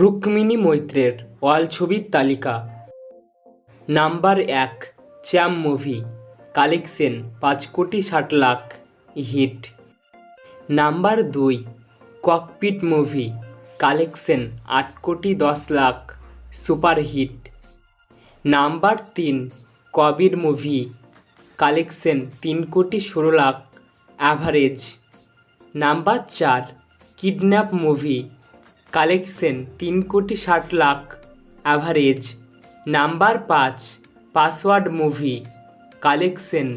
রুক্মিণী মৈত্রের ওয়াল ছবির তালিকা। নাম্বার এক, চ্যাম মুভি, কালেকশন পাঁচ কোটি ষাট লাখ, হিট। নাম্বার দুই, ককপিট মুভি, কালেকশন আট কোটি দশ লাখ, সুপারহিট। নাম্বার তিন, কবির মুভি, কালেকশন তিন কোটি ষোলো লাখ, অ্যাভারেজ। নাম্বার চার, কিডন্যাপ মুভি কালেকশন তিন কোটি ষাট লাখ অ্যাভারেজ নাম্বার পাঁচ পাসওয়ার্ড মুভি কালেকশন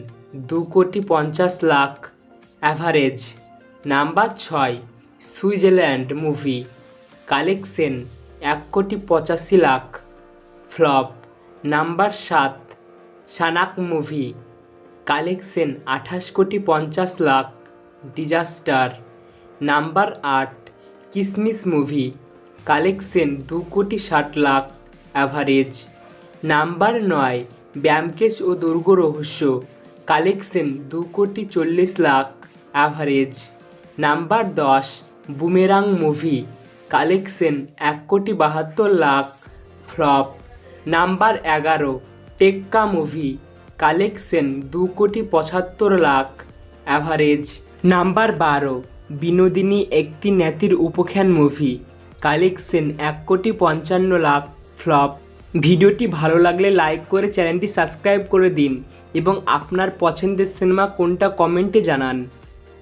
দু কোটি পঞ্চাশ লাখ অ্যাভারেজ নাম্বার ছয়, সুইজারল্যান্ড মুভি কালেকশন এক কোটি পঁচাশি লাখ ফ্লপ নাম্বার সাত সানাক মুভি কালেকশন আঠাশ কোটি পঞ্চাশ লাখ ডিজাস্টার নাম্বার আট কিসমিস মুভি, কালেকশন দু কোটি ষাট লাখ অ্যাভারেজ নাম্বার নয়, ব্যামকেশ ও দুর্গ রহস্য, কালেকশন দু কোটি চল্লিশ লাখ অ্যাভারেজ নাম্বার দশ, বুমেরাং মুভি, কালেকশন এক কোটি বাহাত্তর লাখ ফ্লপ, নাম্বার এগারো, টেক্কা মুভি, কালেকশন দু কোটি পঁচাত্তর লাখ অ্যাভারেজ নাম্বার বারো বিনোদিনী একটি ন্যাতির উপখ্যান মুভি, কালেকশন এক কোটি পঞ্চান্ন লাখ ফ্লপ। ভিডিওটি ভালো লাগলে লাইক করে চ্যানেলটি সাবস্ক্রাইব করে দিন এবং আপনার পছন্দের সিনেমা কোনটা কমেন্টে জানান।